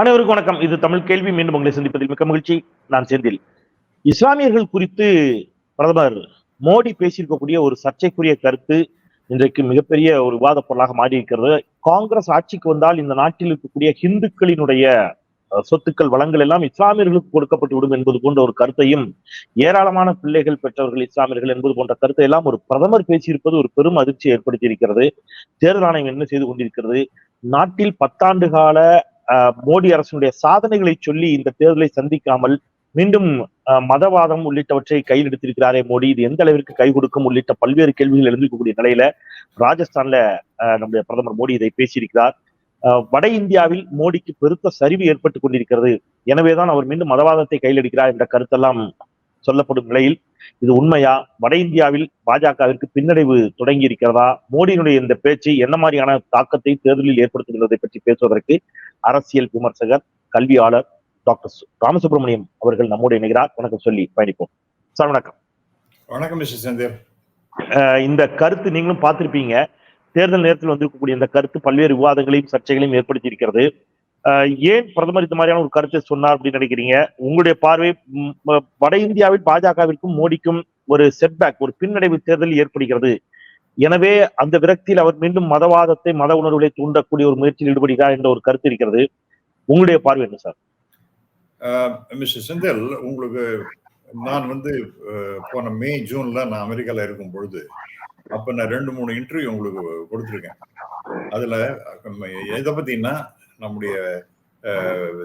அனைவருக்கும் வணக்கம். இது தமிழ் கேள்வி. மீண்டும் உங்களை சந்திப்பதில் மிக்க மகிழ்ச்சி. நான் செந்தில். இஸ்லாமியர்கள் குறித்து பிரதமர் மோடி பேசியிருக்கக்கூடிய ஒரு சர்ச்சைக்குரிய கருத்து இன்றைக்கு மிகப்பெரிய ஒரு விவாத பொருளாக மாறி இருக்கிறது காங்கிரஸ் ஆட்சிக்கு வந்தால் இந்த நாட்டில் இருக்கக்கூடிய ஹிந்துக்களினுடைய சொத்துக்கள் வளங்கள் எல்லாம் இஸ்லாமியர்களுக்கு கொடுக்கப்பட்டு விடும் என்பது போன்ற ஒரு கருத்தையும் ஏராளமான பிள்ளைகள் பெற்றவர்கள் இஸ்லாமியர்கள் என்பது போன்ற கருத்தை எல்லாம் ஒரு பிரதமர் பேசியிருப்பது ஒரு பெரும் அதிர்ச்சியை ஏற்படுத்தி இருக்கிறது தேர்தல் ஆணையம் என்ன செய்து கொண்டிருக்கிறது? நாட்டில் பத்தாண்டு கால மோடி அரசினுடைய சாதனைகளை சொல்லி இந்த தேர்தலை சந்திக்காமல் மீண்டும் மதவாதம் உள்ளிட்டவற்றை கையில் எடுத்திருக்கிறாரே மோடி. இது எந்த அளவிற்கு கை கொடுக்கும் உள்ளிட்ட பல்வேறு கேள்விகள் எழுந்திருக்கக்கூடிய நிலையில ராஜஸ்தான்ல அஹ், நம்முடைய பிரதமர் மோடி இதை பேசியிருக்கிறார். வட இந்தியாவில் மோடிக்கு பெருத்த சரிவு ஏற்பட்டுக் கொண்டிருக்கிறது. எனவேதான் அவர் மீண்டும் மதவாதத்தை கையில் எடுக்கிறார் என்ற கருத்தெல்லாம் சொல்லப்படும் நிலையில் இது உண்மையா? வட இந்தியாவில் பாஜகவிற்கு பின்னடைவு தொடங்கி இருக்கிறதா மோடியினுடைய இந்த பேச்சு என்ன மாதிரியான தாக்கத்தை தேர்தலில் ஏற்படுத்துகிறதை பற்றி பேசுவதற்கு அரசியல் விமர்சகர் கல்வியாளர் டாக்டர் ராமசுப்ரமணியம் அவர்கள் நம்மோடு இணைகிறார். வணக்கம் சொல்லி பயணிப்போம். சார் வணக்கம். வணக்கம் மிஸ்டர் செந்தில் அஹ் இந்த கருத்து நீங்களும் பார்த்திருப்பீங்க. தேர்தல் நேரத்தில் வந்திருக்கக்கூடிய இந்த கருத்து பல்வேறு விவாதங்களையும் சர்ச்சைகளையும் ஏற்படுத்தி இருக்கிறது ஏன் பிரதமர் இந்த மாதிரியான ஒரு கருத்தை சொன்னார் அப்படின்னு நினைக்கிறீங்க? உங்களுடைய பார்வை வட இந்தியாவில் பாஜகவிற்கும் மோடிக்கும் ஒரு செட்பேக் ஒரு பின்னடைவு தேர்தல் ஏற்படுகிறது. எனவே அந்த விரக்தியில் அவர் மீண்டும் மதவாதத்தை மத உணர்வுகளை தூண்டக்கூடிய ஒரு முயற்சியில் ஈடுபடுகிறார் என்ற ஒரு கருத்து இருக்கிறது. உங்களுடைய பார்வை என்ன சார்? மிஸ்டர் செந்தில் உங்களுக்கு நான் வந்து போன மே ஜூன்ல நான் அமெரிக்கால இருக்கும் பொழுது அப்ப நான் ரெண்டு மூணு இன்டர்வியூ உங்களுக்கு கொடுத்துருக்கேன். அதுல எதை பத்தினா நம்முடைய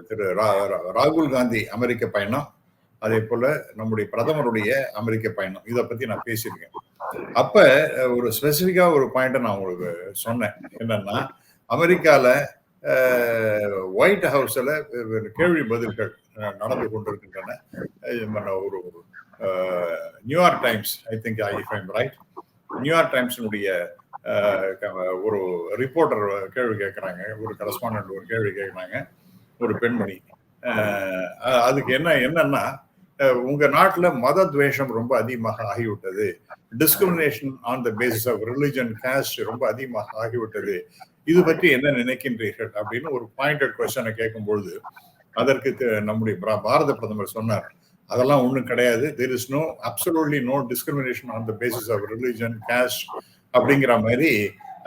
திரு ராகுல் காந்தி அமெரிக்க பயணம் அதே போல நம்முடைய பிரதமருடைய அமெரிக்க பயணம் இதை பத்தி நான் பேசியிருக்கேன். அப்ப ஒரு ஸ்பெசிஃபிக்கா ஒரு பாயிண்ட்டை நான் உங்களுக்கு சொன்னேன். என்னன்னா அமெரிக்கால ஒயிட் ஹவுஸ்ல கேள்வி பதில்கள் நடந்து கொண்டிருக்கின்றன. ஒரு New York Times I think I I'm right New York டைம்ஸினுடைய ஒரு ரிப்போர்ட்டர் கேள்வி கேட்குறாங்க ஒரு கரஸ்பாண்டன்ட் ஒரு கேள்வி கேட்குறாங்க ஒரு பெண்மணி. அதுக்கு என்ன என்னன்னா உங்க நாட்டுல மத துவேஷம் ரொம்ப அதிகமாக ஆகிவிட்டது. Discrimination on the basis of religion caste ரொம்ப அதிகமாக ஆகிவிட்டது. இது பற்றி என்ன நினைக்கின்றீர்கள்? அப்படின்னு ஒரு பாயிண்டட் கொஸ்டனை கேட்கும்பொழுது அதற்கு நம்முடைய பாரத பிரதமர் சொன்னார். அதெல்லாம் ஒண்ணும் கிடையாது. There is no absolutely no discrimination on the basis of religion caste அப்படிங்கிற மாதிரி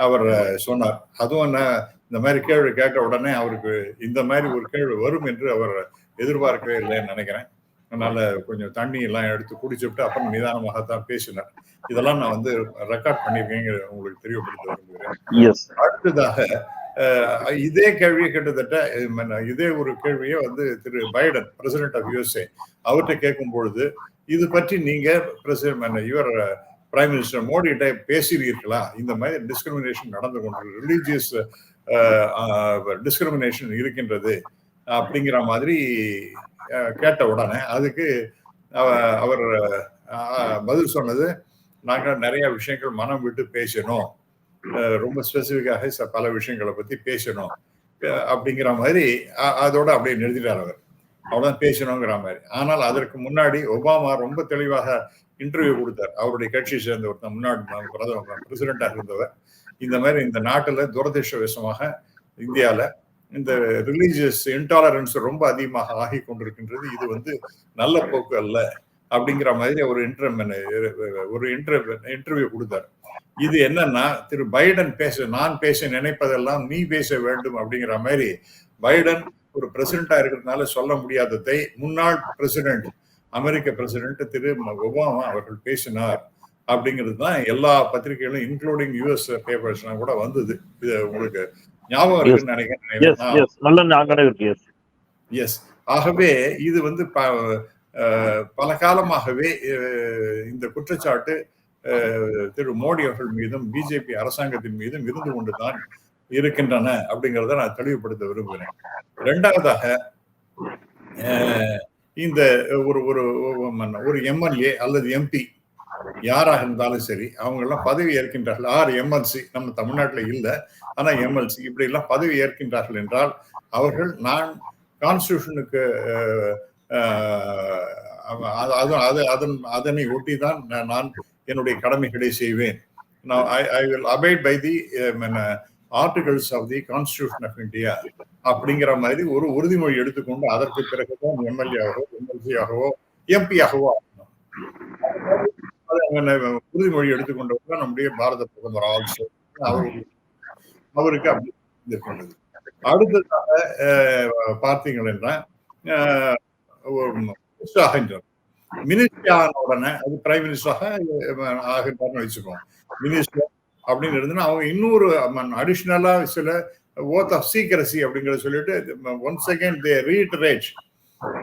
அவர் சொன்னார். அதுவும் என்ன இந்த மாதிரி கேள்வி கேட்ட உடனே அவருக்கு இந்த மாதிரி ஒரு கேள்வி வரும் என்று அவர் எதிர்பார்க்கவே இல்லைன்னு நினைக்கிறேன். அதனால கொஞ்சம் தண்ணி எல்லாம் எடுத்து குடிச்சுட்டு அப்புறம் நிதானமாக தான் பேசினார். இதெல்லாம் நான் வந்து ரெக்கார்ட் பண்ணியிருக்கேங்க உங்களுக்கு தெரியப்படுத்த விரும்புகிறேன். அடுத்ததாக இதே கேள்வியை கிட்டத்தட்ட இதே ஒரு கேள்வியை வந்து Thiru Biden president of USA அவர்கிட்ட கேட்கும் பொழுது இது பற்றி நீங்க பிரசிடென்ட் இவர் பிரைம் மினிஸ்டர் மோடி கிட்ட இந்த மாதிரி டிஸ்கிரிமினேஷன் நடந்து கொண்டு ரிலீஜியஸ் டிஸ்கிரிமினேஷன் இருக்கின்றது அப்படிங்கிற மாதிரி கேட்ட உடனே அதுக்கு அவர் பதில் சொன்னது நாங்கள் நிறைய விஷயங்கள் மனம் விட்டு பேசணும் ரொம்ப ஸ்பெசிஃபிக்காக பல விஷயங்களை பத்தி பேசணும் அப்படிங்கிற மாதிரி அதோட அப்படியே நிறுத்திட்டார் அவர். அவ்வளவுதான் பேசணுங்கிற மாதிரி. ஆனால் அதற்கு முன்னாடி ஒபாமா ரொம்ப தெளிவாக இன்டர்வியூ கொடுத்தார். அவருடைய கட்சியை சேர்ந்த ஒருத்தர் முன்னாடி பிரதமர் பிரசிடென்டாக இருந்தவர். இந்த மாதிரி இந்த நாட்டுல துரதிருஷ்டவசமாக இந்தியால இந்த ரிலீஜியஸ் இன்டாலரன்ஸ் ரொம்ப அதிகமாக ஆகி கொண்டிருக்கின்றது. இது வந்து நல்ல போக்கு அல்ல அப்படிங்கிற மாதிரி ஒரு இன்டர் ஒரு இன்டர் இன்டர்வியூ கொடுத்தார். இது என்னன்னா திரு பைடன் பேச நான் பேச நினைப்பதெல்லாம் நீ பேச வேண்டும் அப்படிங்கிற மாதிரி பைடன் ஒரு பிரசிடென்டா இருக்கிறதுனால சொல்ல முடியாததை முன்னாள் பிரசிடென்ட் அமெரிக்க பிரசிடென்ட் திரு ஒபாமா அவர்கள் பேசினார். அப்படிங்கிறது தான் எல்லா பத்திரிகைகளும் இன்க்ளூடிங் யுஎஸ் பேப்பர்ஸ்லாம் கூட வந்தது. இது உங்களுக்கு ஞாபகம் இருக்குன்னு நினைக்கிறேன். எஸ் ஆகவே இது வந்து பல காலமாகவே இந்த குற்றச்சாட்டு திரு மோடி அவர்கள் மீதும் பிஜேபி அரசாங்கத்தின் மீதும் இருந்து கொண்டுதான் இருக்கின்றன அப்படிங்கிறத நான் தெளிவுபடுத்த விரும்புகிறேன். இரண்டாவதாக இந்த ஒரு ஒரு ஒரு எம்எல்ஏ அல்லது எம்பி யாராக இருந்தாலும் சரி அவங்க எல்லாம் பதவி ஏற்கின்றார்கள். ஆர் எம்எல்சி நம்ம தமிழ்நாட்டில் இல்லை. ஆனா எம்எல்சி இப்படி எல்லாம் பதவி ஏற்கின்றார்கள் என்றால் அவர்கள் நான் கான்ஸ்டியூஷனுக்கு அது அதன் அதனை ஒட்டி தான் நான் என்னுடைய கடமைகளை செய்வேன். நான் I will abide by the articles of the constitution of India அப்படிங்கிற மாதிரி ஒரு உறுதிமொழி எடுத்துக்கொண்டு அதற்கு பிறகுதான் எம்எல்ஏ ஆகவோ எம்எல்சி ஆகவோ எம்பி ஆகவோ ஆகணும். அது உறுதிமொழி எடுத்துக்கொண்டவர் நம்முடைய பாரத பிரதமர் ஆல்சோ. அவர் அவருக்கு அப்படி கொண்டது அடுத்ததாக பார்த்தீங்கன்னா மினிஸ்டர் ஆகின்றார் மினிஸ்டர் ஆன உடனே அது பிரைம் மினிஸ்டராக ஆகின்றார்னு வச்சுக்கோம் மினிஸ்டர் அப்படின்னு இருந்துன்னா அவங்க இன்னொரு அடிஷ்னலா சில ஓத் ஆஃப் சீக்கிரசி அப்படிங்கறத சொல்லிட்டு ஒன்ஸ் அகேன் தே ரீட்டரேட்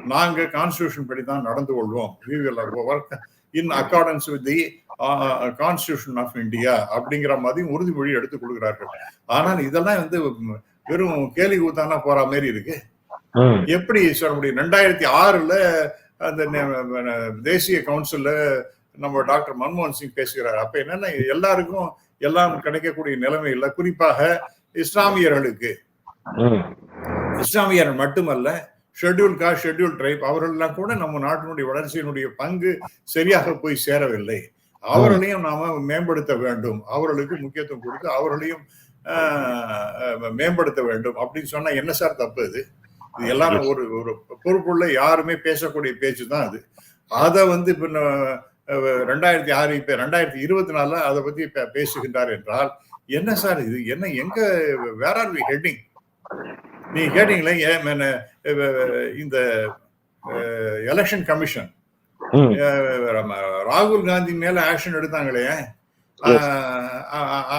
நாங்க கான்ஸ்டியூஷன் படி தான் நடந்து கொள்வோம். Work in accordance with the constitution of India அப்படிங்கிற மாதிரி உறுதிமொழி எடுத்துக் கொள்கிறார்கள். ஆனால் இதெல்லாம் வந்து வெறும் கேலி கூத்தானா போற மாதிரி இருக்கு. எப்படி சொல்ல முடியும்? ரெண்டாயிரத்தி ஆறுல அந்த தேசிய கவுன்சில்ல நம்ம டாக்டர் மன்மோகன் சிங் பேசுகிறார். அப்ப என்னன்னா எல்லாருக்கும் எல்லாம் கிடைக்கக்கூடிய நிலைமை இல்லை குறிப்பாக இஸ்லாமியர்களுக்கு. இஸ்லாமியர் மட்டுமல்ல ஷெட்யூல் காஸ்ட் ஷெட்யூல் ட்ரைப் அவர்களெல்லாம் கூட நம்ம நாட்டினுடைய வளர்ச்சியினுடைய பங்கு சரியாக போய் சேரவில்லை. அவர்களையும் நாம மேம்படுத்த வேண்டும். அவர்களுக்கு முக்கியத்துவம் கொடுத்து அவர்களையும் மேம்படுத்த வேண்டும். அப்படின்னு சொன்னா என்ன சார் தப்பு இது? இது எல்லாம் ஒரு ஒரு பொறுப்புள்ள யாருமே பேசக்கூடிய பேச்சு தான் அது. அதை வந்து அஹ், ரெண்டாயிரத்தி ஆறு இப்ப ரெண்டாயிரத்தி இருபத்தி நாலுல அதை பத்தி பே- பேசுகின்றார் என்றால் என்ன சார் இது? என்ன எங்க வேற ஆர் வி ஹெட்டிங் நீங்க கேட்டீங்களே இந்த எலெக்ஷன் கமிஷன் ராகுல் காந்தி மேல ஆக்ஷன் எடுத்தாங்களே.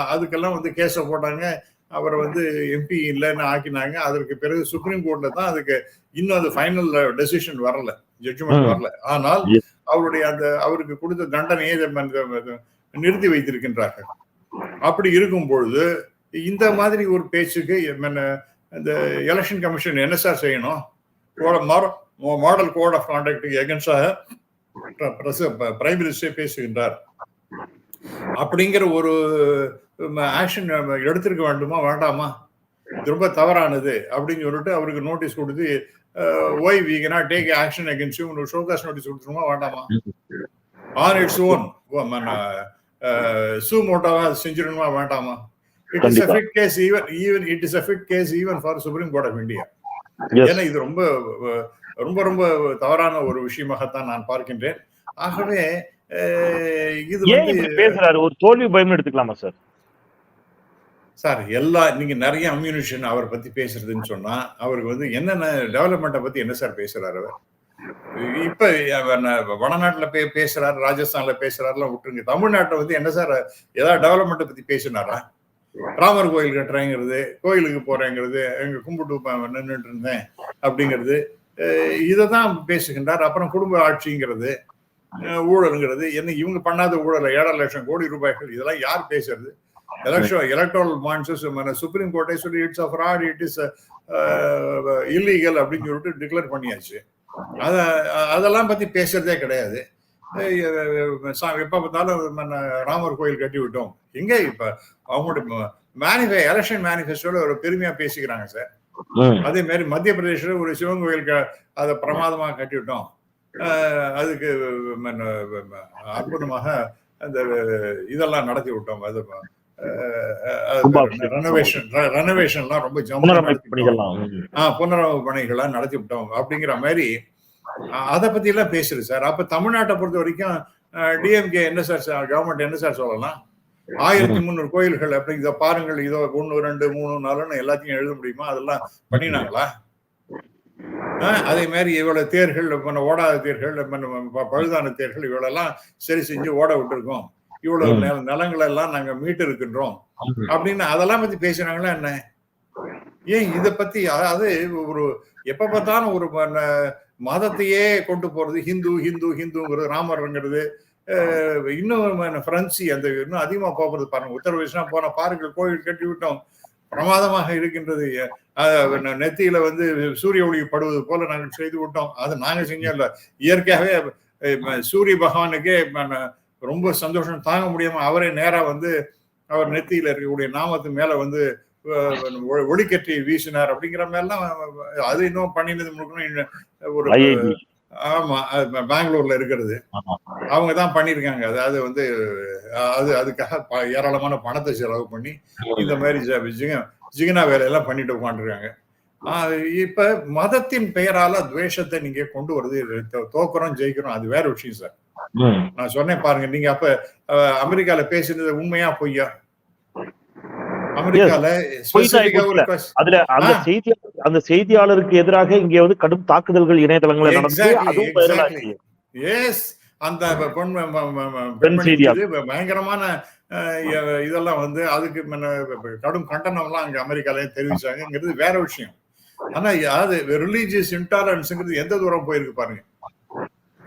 அதுக்கெல்லாம் வந்து கேஸ போட்டாங்க. அவரை வந்து எம்பி இல்லைன்னு ஆக்கினாங்க. அதற்கு பிறகு சுப்ரீம் கோர்ட்ல தான் அதுக்கு இன்னும் அது ஃபைனல் டெசிஷன் வரல. ஜட்ஜ்மெண்ட். வரல. ஆனால். அவருடைய அந்த அவருக்கு கொடுத்த தண்டனையை நிறுத்தி வைத்திருக்கின்றார்கள். அப்படி இருக்கும் பொழுது இந்த மாதிரி ஒரு பேச்சுக்கு இந்த எலெக்ஷன் கமிஷன் என்ன சார் செய்யணும்? மாடல் கோட் ஆஃப் கான்டாக்டுக்கு எகன்ஸ்டாக பிரைம் மினிஸ்டர் பேசுகின்றார். அப்படிங்கிற ஒரு ஆக்ஷன் எடுத்திருக்க வேண்டுமா? வேண்டாமா? ரொம்ப தவறானது அப்படின்னு சொல்லிட்டு அவருக்கு நோட்டீஸ் கொடுத்து why we cannot take action against you show cause notice கொடுத்துருமா? வேண்டாமா? ஆன் இட்ஸ் ஓன் சூ மோட்டோவா செஞ்சிடணுமா? வேண்டாமா? It is. Fit case even even it is fit case even for Supreme Court of India. ஏன்னா இது ரொம்ப அஹ், ரொம்ப ரொம்ப தவறான ஒரு விஷயமாகத்தான் நான் பார்க்கின்றேன். ஆகவே அஹ், இது பேசுறாரு? ஒரு தோல்வி பயம்னு எடுத்துக்கலாமா சார் சார் எல்லா நீங்க நிறைய அம்யூனிஷன் அவரை பத்தி பேசுறதுன்னு சொன்னா அவருக்கு வந்து என்னென்ன டெவலப்மெண்ட்டை பத்தி என்ன சார் பேசுறாரு அவர்? இப்ப வடநாட்டுல பே பேசுறாரு ராஜஸ்தான்ல பேசுறாருலாம் விட்டுருங்க. தமிழ்நாட்டுல வந்து என்ன சார் ஏதாவது டெவலப்மெண்ட்டை பத்தி பேசினாரா? ராமர் கோயில் கட்டுறேங்கிறது கோயிலுக்கு போறேங்கிறது எங்க கும்பிட்டு நின்றுட்டு இருந்தேன் அப்படிங்கிறது இதை தான் பேசுகின்றார். அப்புறம் குடும்ப ஆட்சிங்கிறது ஊழலுங்கிறது என்ன இவங்க பண்ணாத ஊழல் ஏழரை லட்சம் கோடி ரூபாய்கள் இதெல்லாம் யார் பேசுறது? எலக்ஷன் எலக்ட்ரல் பாண்ட்ஸ் சுப்ரீம் கோர்ட்டை சொல்லி it's fraud it is illegal அப்படின்னு சொல்லிட்டு டிக்ளேர் பண்ணியாச்சு. அத அதெல்லாம் பத்தி பேசுறதே கிடையாது. எப்ப பார்த்தாலும் ராமர் கோயில் கட்டி விட்டோம். எங்க இப்ப அவங்களுடைய மேனிஃபெ எலெக்ஷன் மேனிஃபெஸ்டோல ஒரு பெருமையா பேசிக்கிறாங்க சார். அதே மாதிரி மத்திய பிரதேசல ஒரு சிவன் கோயில் அதை பிரமாதமா கட்டி விட்டோம். அஹ் அதுக்கு அற்புதமாக அந்த இதெல்லாம் நடத்தி விட்டோம். அது. ரெனோவேஷன் ரெனோவேஷன்லாம் ரொம்ப புனரமைப்பு. பணிகள்லாம் நடத்தி விட்டோம் அப்படிங்கிற மாதிரி அதை பத்தி எல்லாம் பேசுது சார். அப்ப தமிழ்நாட்டை பொறுத்த வரைக்கும் டிஎம்கே என்ன சார் கவர்மெண்ட் என்ன சார் சொல்லலாம்? ஆயிரத்தி முந்நூறு கோயில்கள் அப்படி இதை பாருங்கள் இதோ ஒண்ணு ரெண்டு மூணு நாலுன்னு எல்லாத்தையும் எழுத முடியுமா? அதெல்லாம் பண்ணினாங்களா? அதே மாதிரி இவ்வளவு தேர்கள் ஓடாத தேர்கள் பழுதான தேர்கள் இவ்வளெல்லாம் சரி செஞ்சு ஓட விட்டுருக்கோம். இவ்வளவு நிலங்களை எல்லாம் நாங்க மீட்டு இருக்கின்றோம். அப்படின்னு அதெல்லாம் பத்தி பேசுனாங்களா என்ன? ஏன் இத பத்தி அதாவது ஒரு எப்ப பார்த்தாலும் ஒரு மதத்தையே கொண்டு போறது ஹிந்து ஹிந்து ஹிந்துங்கிறது ராமர்ங்கிறது இன்னும் பிரெஞ்சு அந்த இன்னும் அதிகமா போகிறது பாருங்க. உத்தரப்பிரதேசம் போன பாருங்கள் கோயில் கட்டி விட்டோம். பிரமாதமாக இருக்கின்றது. நெத்தியில வந்து சூரிய ஒளி படுவது போல நாங்கள் செய்து விட்டோம். அது நாங்க செஞ்சோம் இல்ல இயற்கையாகவே சூரிய பகவானுக்கே ரொம்ப சந்தோஷம் தாங்க முடியாம அவரே நேரா வந்து அவர் நெத்தியில இருக்கக்கூடிய நாமத்து மேல வந்து ஒளிக்கட்டி வீசினார் அப்படிங்கிற மாதிரிலாம் அது இன்னும் பண்ணினது முழுக்கணும் ஒரு. ஆமா பெங்களூர்ல இருக்கிறது. அவங்க தான் பண்ணியிருக்காங்க அதாவது வந்து அது அதுக்காக ஏராளமான பணத்தை செலவு பண்ணி இந்த மாதிரி ஜிக- ஜிகினா வேலையெல்லாம் பண்ணிட்டு உட்காந்துருக்காங்க இப்ப மதத்தின் பெயரால துவேஷத்தை நீங்க கொண்டு வருது தோக்குறோம் ஜெயிக்கிறோம் அது வேற விஷயம் சார். நான் சொன்னேன் பாருங்க நீங்க அப்ப அமெரிக்கால பேசினது உண்மையா பொய்யா? அதுல அந்த. செய்தி அந்த செய்தியாளருக்கு எதிராக இங்க வந்து கடும் தாக்குதல்கள் இணையதளங்கள்ல நடந்து. எஸ் அந்த பெண் பயங்கரமான இதெல்லாம் வந்து அதுக்கு கடும் கண்டனம்லாம் அங்க அமெரிக்கால தெரிவிச்சாங்கிறது வேற விஷயம். ஆனா அது ரிலீஜியஸ் இன்டாலரன்ஸ்ங்கிறது எந்த தூரம் போயிருக்கு பாருங்க.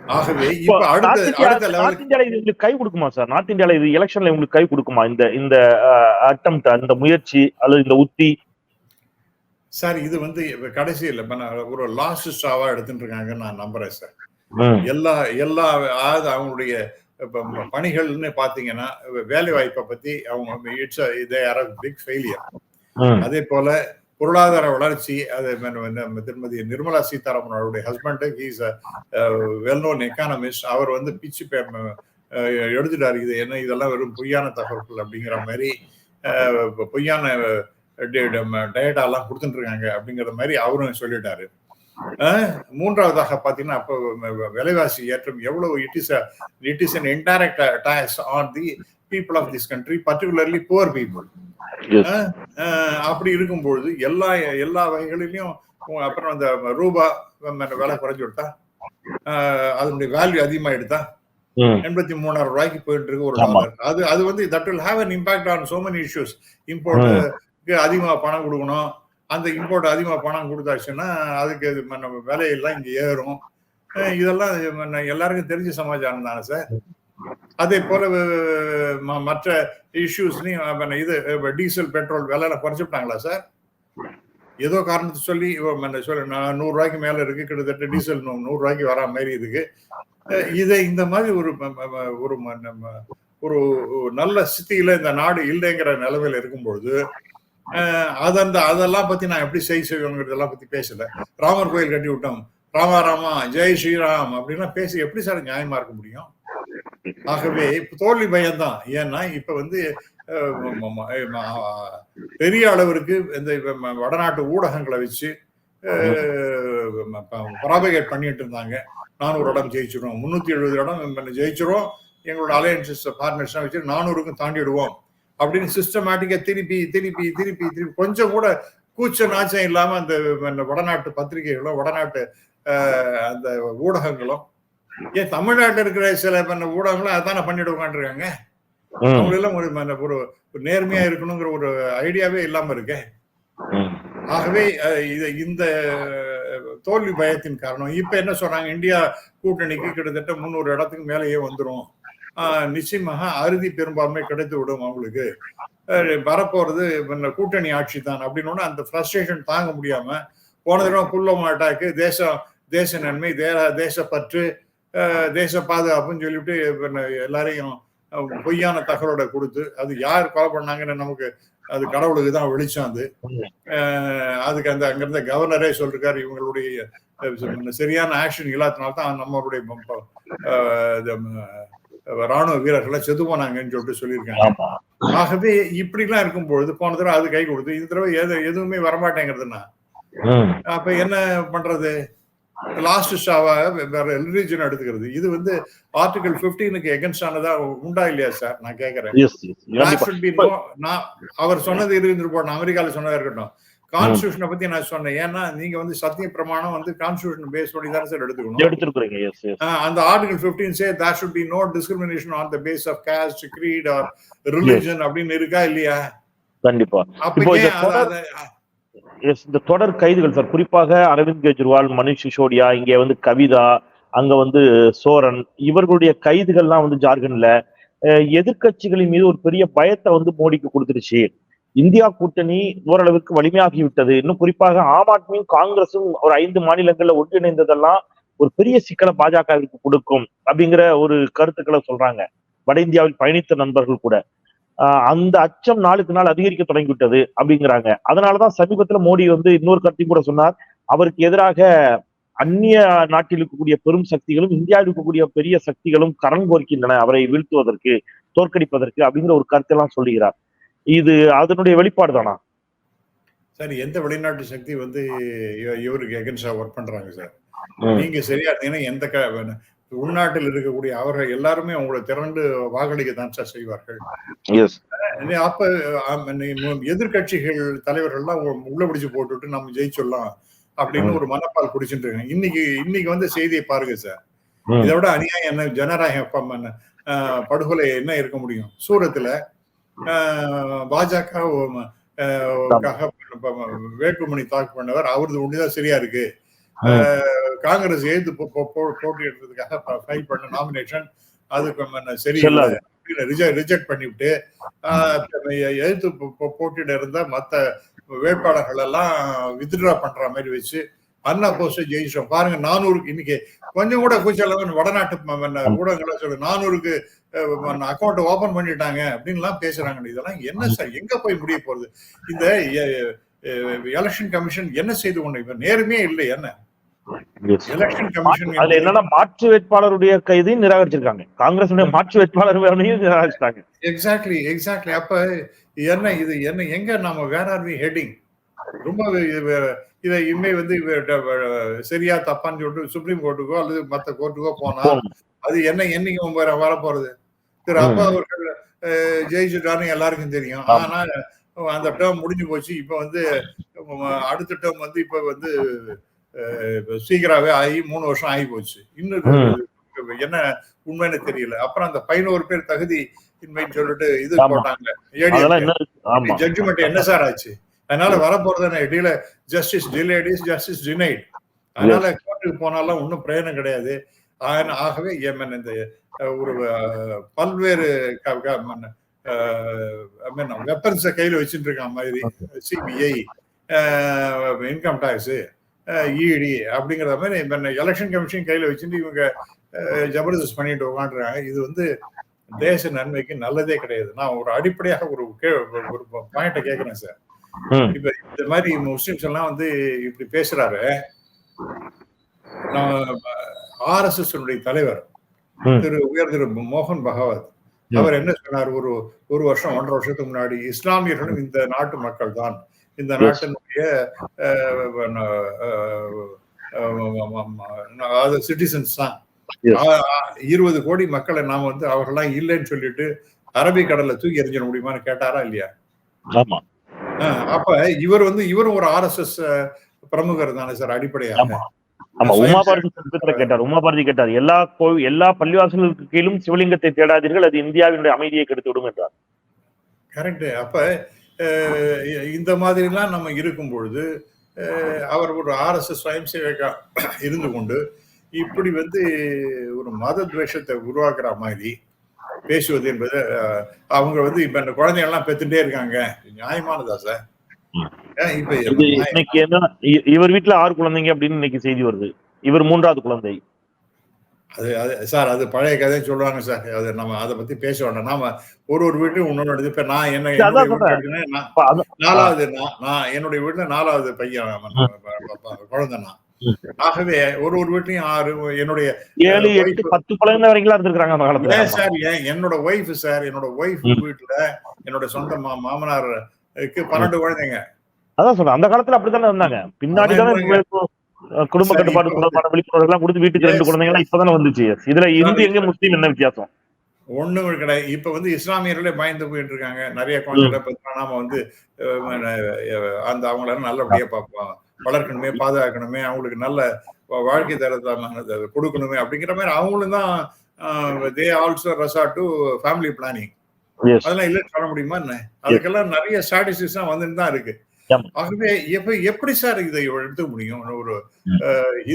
ஆகவே இப்போ அடுத்த நார்த் இந்தியால இது உங்களுக்கு கை கொடுக்குமா சார் நார்த் இந்தியால இது எலெக்ஷன்ல உங்களுக்கு கை கொடுக்குமா? இந்த இந்த அட்டம் அந்த முயற்சி அல்லது இந்த உத்தி? சார் இது வந்து கடைசியில் ஒரு லாஸ்ட் ஸ்டாவா எடுத்துட்டு இருக்காங்கன்னு நான் நம்புறேன் சார் எல்லா எல்லா அதாவது அவங்களுடைய பணிகள்னு பாத்தீங்கன்னா வேலை வாய்ப்பை பத்தி அவங்க இட்ஸ் இதே பிக் ஃபெயிலியர் அதே போல பொருளாதார வளர்ச்சி அது திருமதி நிர்மலா சீதாராமன் அவருடைய husband he's well known economist அவர் வந்து பிச்சு பே- எடுத்துட்டாரு. இது என்ன இதெல்லாம் வெறும் பொய்யான தகவல்கள் அப்படிங்கிற மாதிரி பொய்யான டயட்டாலாம் கொடுத்துட்டு இருக்காங்க அப்படிங்கிற மாதிரி அவரும் சொல்லிட்டாரு. மூன்றாவதாக பாத்தீங்கன்னா அப்போ விலைவாசி ஏற்றம் எவ்வளவு it is it is an indirect tax on the people of this country particularly poor people அப்படி இருக்கும்பொழுது எல்லா எல்லா வகைகளிலையும் அப்புறம் அந்த ரூபா விலை குறைஞ்சு விட்டா அதனுடைய வேல்யூ அதிகமா எடுத்தா ம், எண்பத்தி மூணாயிரம் ரூபாய்க்கு போயிட்டு இருக்கு ஒரு. டாலர் அது அது வந்து that will have an impact on so many issues இம்போர்ட்டுக்கு அதிகமா பணம் கொடுக்கணும். அந்த இம்போர்ட் அதிகமா பணம் கொடுத்தாச்சுன்னா அதுக்கு நம்ம விலையெல்லாம் இங்க ஏறும். இதெல்லாம் எல்லாருக்கும் தெரிஞ்ச சமாச்சாரம் தானே சார்? அதே போல ம- மற்ற இஷ்யூஸ்லையும் இது டீசல் பெட்ரோல் விலையில குறைச்சிட்டாங்களா சார் ஏதோ காரணத்தை சொல்லி நான் நூறு ரூபாய்க்கு மேல இருக்கு கிட்டத்தட்ட டீசல் நூறுரூவாய்க்கு நூறு வரா மாதிரி இருக்கு. இதை இந்த மாதிரி ஒரு ஒரு ஒரு நல்ல ஸ்திதியில இந்த நாடு இல்லைங்கிற நிலைமையில இருக்கும்பொழுது அது அந்த அதெல்லாம் பத்தி நான் எப்படி செய் செய்வோங்கிறதெல்லாம் பத்தி பேசல. ராமர் கோயில் கட்டி விட்டோம். ராமா ராமா ஜெய் ஸ்ரீராம் அப்படின்லாம் பேசி எப்படி சார் நியாயமா இருக்க முடியும்? ஆகவே இப்ப தோல்வி பயம்தான். ஏன்னா இப்ப வந்து பெரிய அளவிற்கு இந்த வடநாட்டு ஊடகங்களை வச்சு ப்ராபகேட் பண்ணிட்டு இருந்தாங்க. நானூறு இடம் ஜெயிச்சிரும் முன்னூத்தி எழுபது இடம் ஜெயிச்சிடும் எங்களோட அலையன்சஸ் பார்ட்னர்ஸ் வச்சு நானூறுக்கும் தாண்டிடுவோம் அப்படின்னு சிஸ்டமேட்டிக்கா திருப்பி திருப்பி திருப்பி திருப்பி கொஞ்சம் கூட கூச்ச நாச்சம் இல்லாம அந்த வடநாட்டு பத்திரிகைகளும் வடநாட்டு அந்த ஊடகங்களும் ஏன் தமிழ்நாட்டில் இருக்கிற சில ஊடகங்களும் அதானே பண்ணிட்டு உட்காந்துருக்காங்க ம், அவங்க எல்லாம் ஒரு ஒரு நேர்மையா இருக்கணுங்கிற ஒரு ஐடியாவே இல்லாம இருக்கே. ம். ஆகவே இது இந்த தோல்வி பயத்தின் காரணம். இப்ப என்ன சொல்றாங்க? இந்தியா கூட்டணிக்கு கிட்டத்தட்ட முந்நூறு இடத்துக்கு மேலேயே வந்துரும். ஆஹ், நிச்சயமாக அறுதி பெரும்பான்மை கிடைத்து விடும் அவங்களுக்கு. வரப்போறது கூட்டணி ஆட்சி தான் அப்படின்னு அந்த ஃப்ரஸ்ட்ரேஷன் தாங்க முடியாம போன தடவை புல்வாமா அட்டாக்கு தேசம் தேச நன்மை தே தேசப்பற்று தேச பாதுகாப்புன்னு சொல்லிட்டு எல்லாரையும் பொய்யான தகவலோட கொடுத்து அது யார் கொலை பண்ணாங்கன்னு நமக்கு அது கடவுளுக்கு தான் வெளிச்சம் அது. அதுக்கு அந்த அங்கிருந்த கவர்னரே சொல்லிருக்காரு இவங்களுடைய சரியான ஆக்ஷன் இல்லாதனால தான் நம்மளுடைய ராணுவ வீரர்களை செத்து போனாங்கன்னு சொல்லிட்டு சொல்லியிருக்காங்க. ஆகவே இப்படிலாம் இருக்கும்பொழுது போன தடவை அது கை கொடுத்து இந்த தடவை எது எதுவுமே வரமாட்டேங்கிறதுனா ம், அப்ப என்ன பண்றது? லாஸ்ட் ஷாவா வேற ரிலீஜன் எடுத்துக்கிறது. இது வந்து ஆர்டிகல் பிப்டீனுக்கு எகென்ஸ்ட் ஆனதா உண்டா இல்லையா சார் நான் கேக்குறேன். அவர் சொன்னது இருந்து போட்டோம் அமெரிக்கால சொன்னதா இருக்கட்டும். கான்ஸ்டியூஷனை பத்தி நான் சொன்னேன். ஏன்னா நீங்க வந்து சத்திய பிரமாணம் வந்து கான்ஸ்டியூஷன் பேஸ் பண்ணி தானே சார் எடுத்துக்கணும். எடுத்திருக்கிறீங்க. எஸ் எஸ் ஆஹ் அந்த article 15 say that should be no discrimination on the base of caste creed or religion அப்படின்னு இருக்கா இல்லையா? கண்டிப்பா. அப்ப இந்த தொடர் எஸ் இந்த தொடர் கைதுகள் சார் குறிப்பாக அரவிந்த் கெஜ்ரிவால் மணிஷ் சிசோடியா இங்க வந்து கவிதா அங்க வந்து சோரன் இவர்களுடைய கைதுகள்லாம் வந்து ஜார்க்கண்ட்ல அஹ், எதிர்க்கட்சிகளின் மீது ஒரு பெரிய பயத்தை வந்து மோடிக்கு கொடுத்துருச்சு. இந்தியா கூட்டணி ஓரளவுக்கு வலிமையாகிவிட்டது. இன்னும் குறிப்பாக ஆம் ஆத்மியும் காங்கிரசும் ஒரு ஐந்து மாநிலங்கள்ல ஒன்றிணைந்ததெல்லாம் ஒரு பெரிய சிக்கலை பாஜகவிற்கு கொடுக்கும் அப்படிங்கிற ஒரு கருத்துக்களை சொல்றாங்க. வட இந்தியாவில் பயணித்த நண்பர்கள் கூட. அந்த அச்சம் நாளுக்கு நாள் அதிகரிக்க தொடங்கிவிட்டது அப்படிங்கிறாங்க. அதனாலதான் சமீபத்துல மோடி வந்து இன்னொரு கருத்தையும் கூட சொன்னார். அவருக்கு எதிராக அந்நிய நாட்டில் இருக்கக்கூடிய பெரும் சக்திகளும் இந்தியாவில் இருக்கக்கூடிய பெரிய சக்திகளும் கரண் கோர்க்கின்றன அவரை வீழ்த்துவதற்கு தோற்கடிப்பதற்கு அப்படிங்கிற ஒரு கருத்தெல்லாம் சொல்லுகிறார். இது அதனுடைய வெளிப்பாடு தானா சரி எந்த வெளிநாட்டு சக்தி வந்து இவ- இவருக்கு எகன்ஸ்டா ஒர்க் பண்றாங்க சார். நீங்க சரியா இருந்தீங்கன்னா எந்த உள்நாட்டில் இருக்கக்கூடிய அவர்கள் எல்லாருமே உங்களை திரண்டு வாக்களிக்க தான் சார் செய்வார்கள். அப்ப எதிர்க்கட்சிகள் தலைவர்கள்லாம் உள்ள பிடிச்சு போட்டுட்டு நம்ம ஜெயிச்சிடலாம் அப்படின்னு ஒரு மனப்பால் குடிச்சுட்டு இருக்காங்க. இன்னைக்கு இன்னைக்கு வந்து செய்தியை பாருங்க சார். இதை விட அநியாயம் என்ன ஆஹ், படுகொலை என்ன இருக்க முடியும்? சூரத்துல பாஜக வேட்புமணி தாக்கல் பண்ணவர். அவரது ஒண்ணுதான் சரியா இருக்கு. காங்கிரஸ் எழுத்து போட்டியிடுறதுக்காக ஃபைல் பண்ண நாமினேஷன் செல்லாது. ரிஜெக்ட் பண்ணிவிட்டு ஆஹ், எழுத்து போட்டியிட இருந்த மத்த வேட்பாளர்கள் எல்லாம் வித்ட்ரா பண்ற மாதிரி வச்சு அண்ணா போஸ்ட் ஜெயிச்சோம். பாருங்க நானூறுக்கு இன்னைக்கு கொஞ்சம் கூட கூச்சலவன் வடநாட்டு ஊடகங்கள சொல்லு நானூறுக்கு அக்கௌண்ட் ஓபன் பண்ணிட்டாங்க அப்படின்லாம் பேசுறாங்க. இதெல்லாம் என்ன சார் எங்க போய் முடிய போறது? இந்த எலெக்ஷன் கமிஷன் என்ன செய்து கொண்டு இப்ப நேருமே இல்லை என்ன? எலெக்ஷன் கமிஷன் அதுல என்னன்னா மாற்று வேட்பாளருடைய கைதையும் நிராகரிச்சிருக்காங்க. காங்கிரஸ் மாற்று வேட்பாளர் நிராகரிச்சிட்டாங்க. எக்ஸாக்ட்லி எக்ஸாக்ட்லி அப்ப என்ன இது என்ன எங்க நாம வேர் ஆர் ஹெட்டிங் ரொம்ப இது- இனிமே வந்து சரியா தப்பான்னு சொல்லிட்டு சுப்ரீம் கோர்ட்டுக்கோ அல்லது மத்த கோர்ட்டுக்கோ போனா அது என்ன என்னைக்கு வர வர போறது திரு. அப்பா அவர்கள் ஜெயிச்சுட்டாருன்னு எல்லாருக்கும் தெரியும். ஆனா அந்த டேர்ம் முடிஞ்சு போச்சு. இப்ப வந்து அடுத்த டேர்ம் வந்து இப்ப வந்து சீக்கிரமே ஆகி மூணு வருஷம் ஆகி போச்சு. இன்னும் என்ன உண்மைன்னு தெரியல. அப்புறம் அந்த பதினோரு பேர் தகுதி இன்மைன்னு சொல்லிட்டு இது. போட்டாங்க. ஜட்ஜ்மெண்ட் என்ன சார் ஆச்சு? அதனால வரப்போறது டீல justice delayed is justice denied அதனால கோர்ட்டுக்கு போனாலும் ஒன்றும் பிரயோஜனம் கிடையாது. ஆகவே எமன் இந்த ஒரு பல்வேறு வெப்பன்ஸை கையில வச்சுட்டு இருக்க மாதிரி சிபிஐ இன்கம் டாக்ஸ் இடி அப்படிங்கிற மாதிரி எலெக்ஷன் கமிஷன் கையில வச்சுட்டு இவங்க அஹ், ஜபர்தஸ்த் பண்ணிட்டு உட்காந்துருக்காங்க இது வந்து தேச நன்மைக்கு நல்லதே கிடையாது. நான் ஒரு அடிப்படையாக ஒரு ஒரு பாயிண்ட கேட்கிறேன் சார். இப்ப இந்த மாதிரி முஸ்லிம்ஸ் எல்லாம் வந்து இப்படி பேசுறாரு. ஆர்எஸ்எஸ் தலைவர். திரு உயர் திரு மோகன் பகவத் அவர் என்ன சொன்னார்? ஒரு ஒரு வருஷம் ஒன்றரை வருஷத்துக்கு முன்னாடி இஸ்லாமியர்களும் இந்த நாட்டு மக்கள் தான் இந்த. நாட்டினுடைய அதாவது சிட்டிசன்ஸ் தான். இருபது கோடி மக்களை நாம வந்து அவர்கள்லாம் இல்லைன்னு சொல்லிட்டு அரபிக்கடல்ல தூக்கி எறிஞ்சிட முடியுமான்னு கேட்டாரா இல்லையா? ஆமா. அப்ப இவர் வந்து இவரும் ஒரு ஆர்எஸ்எஸ் பிரமுகர் தானே சார் அடிப்படையாக. ஆமா. உமா பாரதி கேட்டார் உமா பாரதி கேட்டார் எல்லா கோவில் எல்லா பள்ளிவாசல்களுக்கு கீழும் சிவலிங்கத்தை தேடாதீர்கள் அது இந்தியாவினுடைய அமைதியை கெடுத்து விடும் என்றார். கரெக்ட் அப்ப இந்த மாதிரிலாம் நம்ம இருக்கும் பொழுது அவர் ஒரு ஆர்எஸ்எஸ் சுயம் சேவகா இருந்து கொண்டு இப்படி வந்து ஒரு மத துவேஷத்தை உருவாக்குற மாதிரி பேசுவது என்பது அவங்க வந்து இப்ப இந்த குழந்தைங்க எல்லாம் பெத்துட்டே இருக்காங்க நியாயமானதா சார் இன்னைக்கு என்ன இவர் வீட்டுல ஆறு குழந்தைங்க அப்படின்னு இன்னைக்கு செய்தி வருது இவர் மூன்றாவது குழந்தை அது அது சார் அது பழைய கதையை சொல்லுவாங்க சார் அது நம்ம அதை பத்தி பேச வேண்டாம் நாம ஒரு ஒரு வீட்லயும் ஒன்னொன்னு எடுத்து இப்ப நான் என்ன நாலாவது நான் என்னுடைய வீட்டுல நாலாவது பையன் குழந்தை நான். ஆகவே ஒரு ஒரு வீட்லயும் ஆறு என்னுடைய ஏழு எட்டு பத்து குழந்தை வரைக்கும் இருந்திருக்காங்க அந்த காலத்துல. சார்? என்னோட ஒய்ஃப் சார் என்னோட ஒய்ஃப். வீட்டுல என்னோட சொந்த மா மாமனாருக்கு பன்னெண்டு குழந்தைங்க. அதான் சொல்றேன். அந்த காலத்துல அப்படித்தானே இருந்தாங்க. பின்னாடி குடும்ப கட்டுப்பாடு தொடர்பான விழிப்புணர்வு எல்லாம் கொடுத்து வீட்டுக்கு ரெண்டு. குழந்தைங்க இப்பதானே வந்துச்சு. இதுல இந்து எங்க முஸ்லீம் என்ன வித்தியாசம்? ஒண்ணும் கிடையாது. இப்ப வந்து இஸ்லாமியர்களே பயந்து போயிட்டு இருக்காங்க. நிறைய குழந்தைகளை பத்தி நாம வந்து அந்த அவங்கள நல்லபடியா பார்ப்போம். வளர்க்கணுமே பாதுகாக்கணுமே அவங்களுக்கு நல்ல வாழ்க்கை தரத்தை கொடுக்கணுமே அப்படிங்கிற மாதிரி அவங்களும் தான் they also resort to family planning அதெல்லாம் இல்லைன்னு சொல்ல முடியுமா என்ன? அதுக்கெல்லாம் நிறைய ஸ்ட்ராட்டஜிஸ் தான் வந்துட்டு தான் இருக்கு. ஆகவே எப்ப எப்படி சார் இதை எடுத்துக்க முடியும்? ஒரு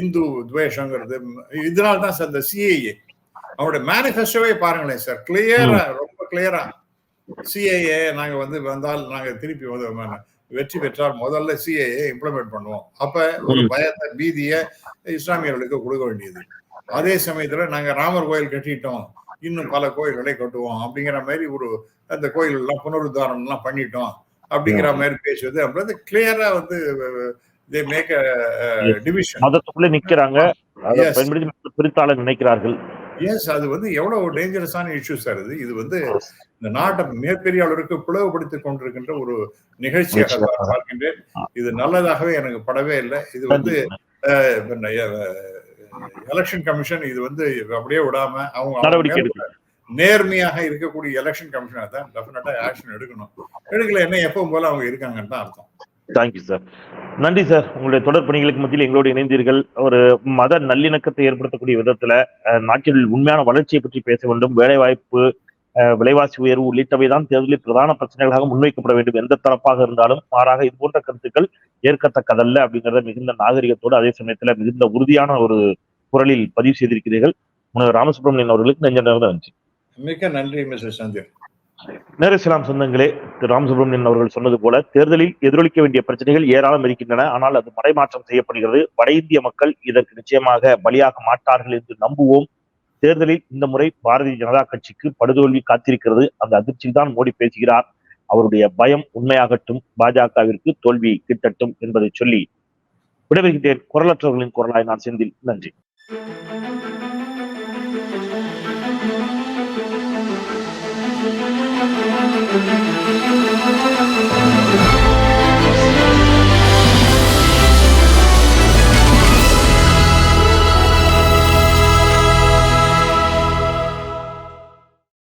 இந்து துவேஷங்கிறது இதனால தான் சார் இந்த சிஏஏ அவருடைய மேனிஃபெஸ்டோவே பாருங்களேன் சார். கிளியரா ரொம்ப கிளியரா சிஏஏ நாங்க வந்து வந்தால் நாங்க திருப்பி வெற்றி பெற்றால் முதல்ல சிஏஏ இம்ப்ளிமெண்ட் பண்ணுவோம். அப்ப ஒரு. பயத்தை பீதிய இஸ்லாமியர்களுக்கு கொடுக்க வேண்டியது. அதே சமயத்துல நாங்க ராமர் கோயில் கட்டிட்டோம். இன்னும் பல கோயில்களை கட்டுவோம். அப்படிங்கிற மாதிரி ஒரு அந்த கோயில் எல்லாம் புனருத்தாரணம் எல்லாம் பண்ணிட்டோம். அப்படிங்கிற மாதிரி பேசுவது அப்படின்றது கிளியரா வந்து தே மேக் டிவிஷன் மதத்துக்குள்ள நிக்கிறாங்க. அதை Yes. பயன்படுத்தி பிரித்தாள நினைக்கிறார்கள். எஸ் அது வந்து எவ்வளவு டேஞ்சரஸான இஷ்யூ சார் இது. இது வந்து இந்த நாட்டை மிகப்பெரிய அளவிற்கு பிளவுபடுத்திக் கொண்டிருக்கின்ற ஒரு நிகழ்ச்சியாக பார்க்கின்றேன். இது நல்லதாகவே எனக்கு படவே இல்லை. இது வந்து எலெக்ஷன் கமிஷன் இது வந்து அப்படியே விடாம அவங்க நேர்மையாக இருக்கக்கூடிய எலெக்ஷன் கமிஷனை தான். டெஃபினட்டா ஆக்ஷன் எடுக்கணும். எடுக்கல என்ன எப்பவும் போல அவங்க இருக்காங்கன்னு தான் அர்த்தம். தேங்க்யூ சார் நன்றி சார். உங்களுடைய தொடர் பணிகளுக்கு மத்தியில் எங்களோடு இணைந்தீர்கள். ஒரு மத நல்லிணக்கத்தை ஏற்படுத்தக்கூடிய விதத்துல நாட்டில் உண்மையான வளர்ச்சியை பற்றி பேச வேண்டும். வேலைவாய்ப்பு விலைவாசி உயர்வு உள்ளிட்டவை தான் தேர்தலில் பிரதான பிரச்சனைகளாக முன்வைக்கப்பட வேண்டும். எந்த தரப்பாக இருந்தாலும் மாறாக இது போன்ற கருத்துக்கள் ஏற்கத்தக்கதல்ல அப்படிங்கறத மிகுந்த நாகரிகத்தோடு அதே சமயத்துல மிகுந்த உறுதியான ஒரு குரலில் பதிவு செய்திருக்கிறீர்கள். முனைவர் ராமசுப்ரமணியன் அவர்களுக்கு நெஞ்ச நன்றி. மிக்க நன்றி மிஸ்டர் சந்திர் நேரசிலாம் சொந்தங்களே திரு ராமசுப்ரமணியன் அவர்கள் சொன்னது போல தேர்தலில் எதிரொலிக்க வேண்டிய பிரச்சனைகள் ஏராளம் இருக்கின்றன. ஆனால் அது மறைமாற்றம் செய்யப்படுகிறது. வட இந்திய மக்கள் இதற்கு நிச்சயமாக பலியாக மாட்டார்கள் என்று நம்புவோம். தேர்தலில் இந்த முறை பாரதிய ஜனதா கட்சிக்கு படுதோல்வி காத்திருக்கிறது. அந்த அதிர்ச்சியில் தான் மோடி பேசுகிறார். அவருடைய பயம் உண்மையாகட்டும் பாஜகவிற்கு தோல்வி கிட்டட்டும் என்பதை சொல்லி விடைபெறுகிறேன் குரலற்றவர்களின் குரலாய் நான் செந்தில். நன்றி.